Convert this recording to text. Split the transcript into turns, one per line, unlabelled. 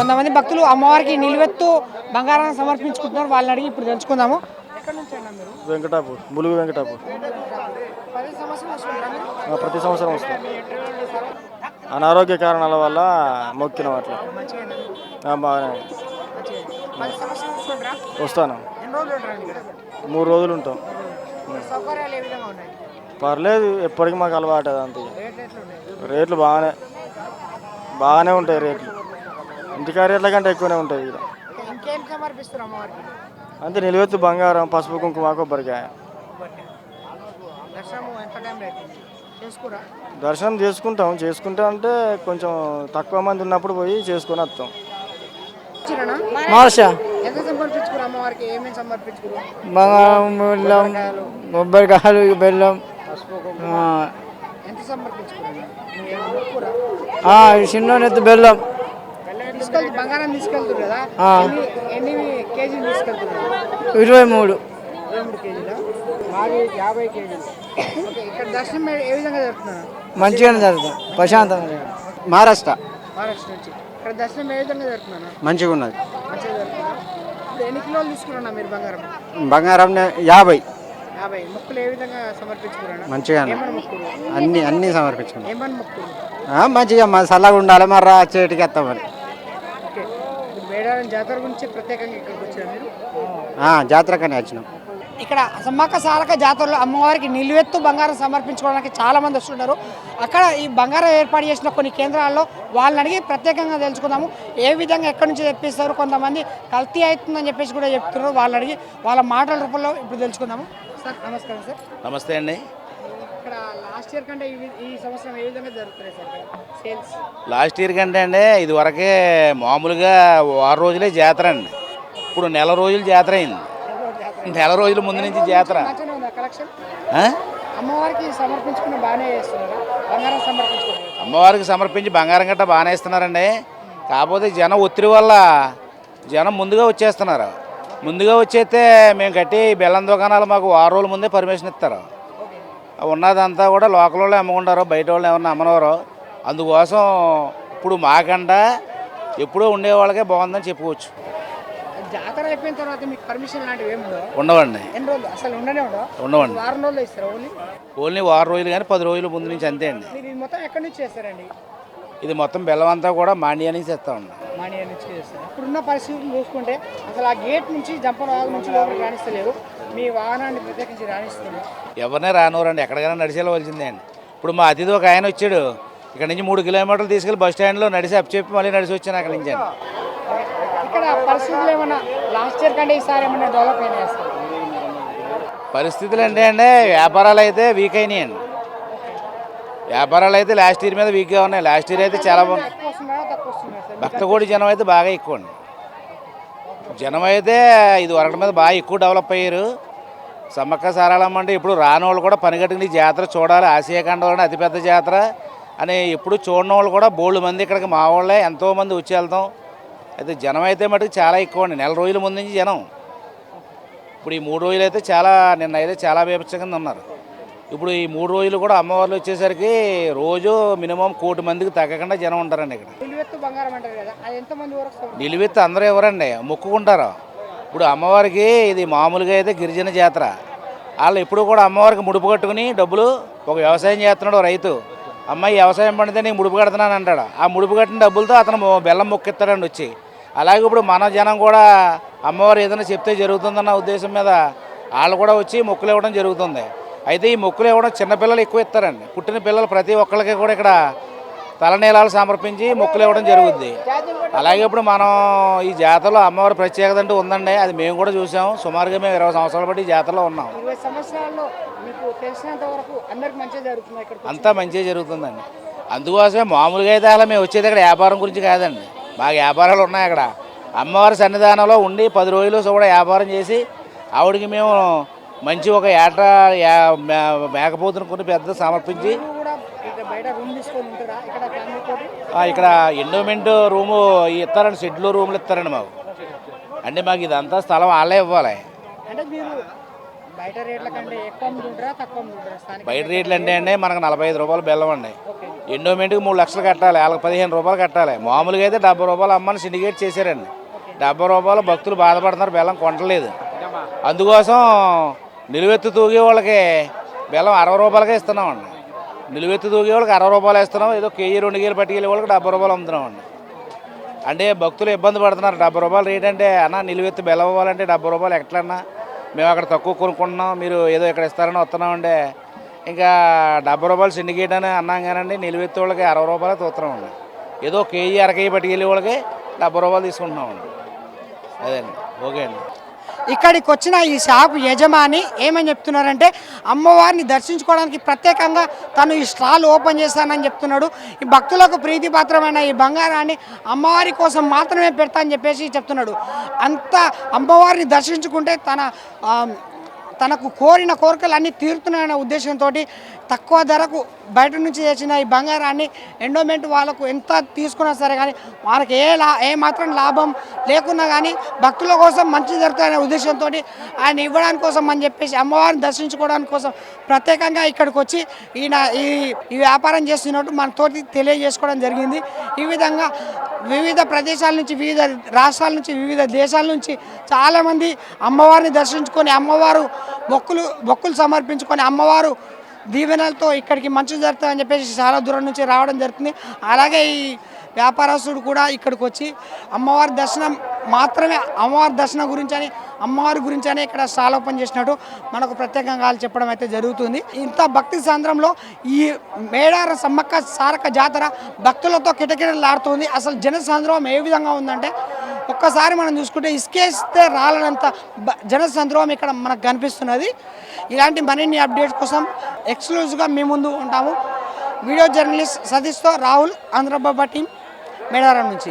కొంతమంది భక్తులు అమ్మవారికి నిలువెత్తు బంగారాన్ని సమర్పించుకుంటున్నారు. వాళ్ళని అడిగి ఇప్పుడు తెలుసుకుందాము.
వెంకటాపూర్ ములుగు వెంకటాపూర్. ప్రతి సంవత్సరం వస్తాం. అనారోగ్య కారణాల వల్ల మొక్కినాం అట్లా. ఆ, బాగానే వస్తాను. మూడు రోజులు ఉంటాం. పర్లేదు ఎప్పటికీ మాకు అలవాటు అది అంతే.
రేట్లు
బాగానే బాగానే ఉంటాయి రేట్లు. ఇంటికా రేట్ల కంటే ఎక్కువనే ఉంటాయి ఇక్కడ
ఇంకా. ఇంకేం సమర్పిస్తారు అమ్మవారికి
అంతే నిలువెత్తు బంగారం పసుపు కుంకుమ కొబ్బరికాయ.
దర్శనం ఎంత టైం అవుతుంది చేసుకురా?
దర్శనం చేసుకుంటాం. చేసుకుంటా అంటే కొంచెం తక్కువ మంది ఉన్నప్పుడు పోయి చేసుకొని వస్తాం.
వచ్చిరనా
మాష
ఎంత సమర్పించుకురు అమ్మవారికి? ఏమేమి సమర్పించుకురు
బంగారం బెల్లం కొబ్బరికాయలు. బెల్లం.
ఎంత సమర్పించుకురు
చిన్న నెత్తి బెల్లం.
తీసుకెళ్తు బంగారం తీసుకెళ్తారు కదా. ఎన్ని కేజీలు తీసుకెళ్తున్నారు?
ఇరవై మూడు.
ఇరవై మూడు కేజీలా? మాది యాభై కేజీలు. ఓకే ఇక్కడ దర్శనం ఏ- విధంగా జరుగుతున్నారు
మంచిగానే జరుగుతుంది. ప్రశాంతంగా. మహారాష్ట్ర.
మహారాష్ట్ర నుంచి. ఇక్కడ దర్శనం ఏ విధంగా జరుగుతున్నారు
మంచిగా ఉన్నది.
మంచిగా జరుగుతున్నారు ఇప్పుడు ఎన్ని కిలోలు తీసుకున్నా మీరు బంగారం?
బంగారం యాభై.
యాభై. మొక్కులు ఏ విధంగా
మంచిగా అన్ని అన్ని సమర్పించుకున్నాం.
ఏమని మొక్కులు?
ఆ, మంచిగా మా చల్లగా ఉండాలి మరి రా చేటికి వస్తాం మరి
ఓకే ఇప్పుడు మేడారం జాతర గురించి ప్రత్యేకంగా ఇక్కడికి వచ్చారు మీరు?
ఆ, జాతరకనే వచ్చినాం.
ఇక్కడ సమ్మక్క సారక జాతరలో అమ్మవారికి నిలువెత్తు బంగారం సమర్పించుకోవడానికి చాలా మంది వస్తున్నారు అక్కడ ఈ బంగారం ఏర్పాటు చేసిన కొన్ని కేంద్రాల్లో వాళ్ళని అడిగి ప్రత్యేకంగా తెలుసుకుందాము. ఏ విధంగా ఎక్కడి నుంచి తెప్పిస్తారు? కొంతమంది కల్తీ అవుతుందని చెప్పేసి కూడా చెప్తున్నారు. వాళ్ళని అడిగి వాళ్ళ మాటల రూపంలో ఇప్పుడు తెలుసుకుందాము. సార్ నమస్కారం సార్.
నమస్తే అండి.
ఇక్కడ లాస్ట్ ఇయర్ కంటే ఈ సంవత్సరం ఏ విధంగా జరుగుతున్నాయి సార్ సేల్స్?
లాస్ట్ ఇయర్ కంటే అండి ఇది వరకే మామూలుగా వారం రోజులే జాతర అండి. ఇప్పుడు నెల రోజులు జాతర అయింది. నెల రోజుల ముందు నుంచి జాతర?
అమ్మవారికి సమర్పించుకుని బాగానే బంగారం సమర్పించుకున్నారు
అమ్మవారికి సమర్పించి బంగారం గట్ట బాగానే ఇస్తున్నారండి. కాకపోతే జనం ఒత్తిడి వల్ల జనం ముందుగా వచ్చేస్తున్నారు. ముందుగా వచ్చేస్తే మేము కట్టి బెల్లం దుకాణాలు మాకు వారం రోజుల ముందే పర్మిషన్ ఇస్తారు. ఉన్నదంతా కూడా లోకల్ వాళ్ళు అమ్ముకుంటారు బయట వాళ్ళు ఏమన్నా అమ్మనవారు అందుకోసం ఇప్పుడు మాకంట ఎప్పుడూ ఉండే వాళ్ళకే బాగుందని చెప్పుకోవచ్చు.
జాతర అయిపోయిన తర్వాత మీకు పర్మిషన్ లాంటివి ఏమి ఉండవు
ఉండవండి.
ఎన్ని రోజులు? అసలు ఉండనే ఉండవు?
ఉండవండి.
వారం రోజులు ఇస్తారు ఓన్లీ?
ఓన్లీ వారం రోజులు కానీ పది రోజుల ముందు నుంచి అంతే అండి.
ఇది మొత్తం ఎక్కడి నుంచి చేస్తారండి?
ఇది మొత్తం బెల్లం అంతా కూడా మాండియా నుంచి తెస్తామండి.
మానియా నుంచి చేస్తారు. ఇప్పుడున్న పరిస్థితులు చూసుకుంటే అసలు ఆ గేట్ నుంచి జంపరాగు నుంచి లోపలికి రాణిస్తలేరు మీ వాహనాన్ని ప్రత్యేకించి రాణిస్తున్నారు.
ఎవరినే రానివ్వరండి ఎక్కడికైనా నడిచేవలసిందే అండి. ఇప్పుడు మా అతిథి ఒక ఆయన వచ్చాడు ఇక్కడ నుంచి మూడు కిలోమీటర్లు తీసుకెళ్ళి బస్ స్టాండ్లో నడిచి అప్పచెప్పి మళ్ళీ నడిచి వచ్చాను అక్కడి నుంచి అండి.
ఇక్కడ పరిస్థితులు ఏమన్నా లాస్ట్ ఇయర్ కంటే ఈసారి ఏమన్నా డెవలప్ అయినాయి
పరిస్థితులు అంటే అండి వ్యాపారాలు అయితే వీక్ అయినాయండి వ్యాపారాలు అయితే లాస్ట్ ఇయర్ మీద వీక్గా ఉన్నాయి లాస్ట్ ఇయర్ అయితే చాలా
సార్?
భక్తకోడి జనం అయితే బాగా ఎక్కువ అండి. జనం అయితే ఇది వరకటి మీద బాగా ఎక్కువ డెవలప్ అయ్యారు. సమ్మక్క సారాలమ్మ అంటే ఇప్పుడు రాని వాళ్ళు కూడా పనిగట్టుకుని జాతర చూడాలి. ఆసియాఖండంలోనే అతిపెద్ద జాతర. అని ఎప్పుడు చూడని వాళ్ళు కూడా బోళ్ళు మంది ఇక్కడికి మా వాళ్ళే ఎంతోమంది వచ్చి వెళ్తాం. అయితే జనం అయితే మటుకు చాలా ఎక్కువ అండి. నెల రోజుల ముందు నుంచి జనం. ఇప్పుడు ఈ మూడు రోజులు అయితే చాలా నిన్న అయితే చాలా బీభత్సంగా ఉన్నారు. ఇప్పుడు ఈ మూడు రోజులు కూడా అమ్మవార్లు వచ్చేసరికి రోజు మినిమం కోటి మందికి తగ్గకుండా జనం ఉంటారండి ఇక్కడ.
నిలువెత్తు
అందరూ ఎవరండి? మొక్కుకుంటారు. ఇప్పుడు అమ్మవారికి ఇది మామూలుగా అయితే గిరిజన జాతర. వాళ్ళు ఎప్పుడు కూడా అమ్మవారికి ముడుపు కట్టుకుని డబ్బులు ఒక వ్యవసాయం చేస్తున్నాడు రైతు. అమ్మాయి వ్యవసాయం పండితే నేను ముడుపు కడుతున్నాను అంటాడు. ఆ ముడుపు కట్టిన డబ్బులతో అతను బెల్లం మొక్కిస్తాడండి వచ్చి. అలాగే ఇప్పుడు మన జనం కూడా అమ్మవారు ఏదైనా చెప్తే జరుగుతుందన్న ఉద్దేశం మీద వాళ్ళు కూడా వచ్చి మొక్కులు ఇవ్వడం జరుగుతుంది. అయితే ఈ మొక్కులు ఇవ్వడం చిన్నపిల్లలు ఎక్కువ ఇస్తారండి. పుట్టిన పిల్లలు ప్రతి ఒక్కరికి కూడా ఇక్కడ తలనీలాలు సమర్పించి మొక్కులు ఇవ్వడం జరుగుద్ది. అలాగే ఇప్పుడు మనం ఈ జాతరలో అమ్మవారి ప్రత్యేకత అంటూ ఉందండి. అది మేము కూడా చూసాం. సుమారుగా మేము ఇరవై సంవత్సరాల బట్టి ఈ జాతరలో ఉన్నాం. అంతా మంచిగా జరుగుతుందండి. అందుకోసమే మామూలుగా అయితే అలా మేము వచ్చేది ఇక్కడ వ్యాపారం గురించి కాదండి. మాకు వ్యాపారాలు ఉన్నాయి అక్కడ. అమ్మవారి సన్నిధానంలో ఉండి పది రోజులు కూడా వ్యాపారం చేసి ఆవిడకి మేము మంచి ఒక ఏట మేకపోతుని కొన్ని పెద్ద సమర్పించి
మీరు కూడా ఇక్కడ
ఎండోమెంట్ రూము ఇస్తారండి షెడ్లు రూములు ఇస్తారండి మాకు. అంటే మాకు ఇదంతా స్థలం వాళ్ళే ఇవ్వాలి.
బయట రేట్ల
అంటే అండి మనకు నలభై ఐదు రూపాయలు బెల్లం అండి. ఎండోమెంట్కి మూడు లక్షలు కట్టాలి వాళ్ళకి పదిహేను రూపాయలు కట్టాలి. మామూలుగా అయితే డెబ్బై రూపాయలు అమ్మని సిండికేట్ చేశారండి. డెబ్బై రూపాయలు భక్తులు బాధపడుతున్నారు బెల్లం కొనట్లేదు. అందుకోసం నిలువెత్తు తూగే వాళ్ళకి బెల్లం అరవై రూపాయలకే ఇస్తున్నామండి. నిలువెత్తు తూగే వాళ్ళకి అరవై రూపాయలు ఇస్తున్నాం. ఏదో కేజీ రెండు కేజీలు పట్టుకెళ్ళే వాళ్ళకి డెబ్బై రూపాయలు అమ్ముతున్నామండి. అంటే భక్తులు ఇబ్బంది పడుతున్నారు. డెబ్బై రూపాయలు రేట్ అంటే అన్న నిలువెత్తు బెల్లం ఇవ్వాలంటే డెబ్బై రూపాయలు ఎట్లన్నా? మేము అక్కడ తక్కువ కొనుక్కుంటున్నాం. మీరు ఏదో ఇక్కడ ఇస్తారని వస్తున్నాం అంటే ఇంకా డెబ్బై రూపాయలు సిండికేట్ అని అన్నాం కానండి నిలువెత్తు వాళ్ళకి అరవై రూపాయలు తోతున్నామండి ఏదో కేజీ అర కేజీ పట్టుకెళ్ళే వాళ్ళకి డెబ్బై రూపాయలు తీసుకుంటున్నామండి. అదే అండి. ఓకే అండి.
ఇక్కడికి వచ్చిన ఈ షాప్ యజమాని ఏమని చెప్తున్నారంటే అమ్మవారిని దర్శించుకోవడానికి ప్రత్యేకంగా తను ఈ స్టాల్ ఓపెన్ చేశానని చెప్తున్నాడు. ఈ భక్తులకు ప్రీతిపాత్రమైన ఈ బంగారాన్ని అమ్మవారి కోసం మాత్రమే పెడతా అని చెప్పేసి చెప్తున్నాడు. అంత అమ్మవారిని దర్శించుకుంటే తన తనకు కోరిన కోరికలు అన్నీ తీరుతున్నాయనే ఉద్దేశంతో తక్కువ ధరకు బయట నుంచి చేసిన ఈ బంగారాన్ని ఎండోమెంట్ వాళ్ళకు ఎంత తీసుకున్నా సరే కానీ వాళ్ళకి ఏ లా ఏ మాత్రం లాభం లేకున్నా కానీ భక్తుల కోసం మంచి జరుగుతాయనే ఉద్దేశంతో ఆయన ఇవ్వడానికి కోసం అని చెప్పేసి అమ్మవారిని దర్శించుకోవడానికి కోసం ప్రత్యేకంగా ఇక్కడికి వచ్చి ఈయన ఈ ఈ వ్యాపారం చేస్తున్నట్టు మనతోటి తెలియజేసుకోవడం జరిగింది. ఈ విధంగా వివిధ ప్రదేశాల నుంచి వివిధ రాష్ట్రాల నుంచి వివిధ దేశాల నుంచి చాలామంది అమ్మవారిని దర్శించుకొని అమ్మవారు మొక్కులు మొక్కులు సమర్పించుకొని అమ్మవారు దీవెనలతో ఇక్కడికి మంచి జరుగుతుందని చెప్పేసి చాలా దూరం నుంచి రావడం జరుగుతుంది. అలాగే ఈ వ్యాపారస్తుడు కూడా ఇక్కడికి వచ్చి అమ్మవారి దర్శనం మాత్రమే అమ్మవారి దర్శనం గురించి అని అమ్మవారి గురించి అని ఇక్కడ స్టాల్ ఓపెన్ చేసినట్టు మనకు ప్రత్యేకంగా వాళ్ళు చెప్పడం అయితే జరుగుతుంది. ఇంత భక్తి సాంద్రంలో ఈ మేడార సమ్మక్క సారక జాతర భక్తులతో కిటకిటలాడుతుంది. అసలు జన సాంద్రం ఏ విధంగా ఉందంటే ఒక్కసారి మనం చూసుకుంటే ఇసుకేస్తే రాలనంత జన సంద్రోహం ఇక్కడ మనకు కనిపిస్తున్నది. ఇలాంటి మరిన్ని అప్డేట్స్ కోసం ఎక్స్క్లూజివ్గా మీ ముందు ఉంటాము. వీడియో జర్నలిస్ట్ సతీష్తో రాహుల్ ఆంధ్రబాబా టీం. మేడారం నుంచి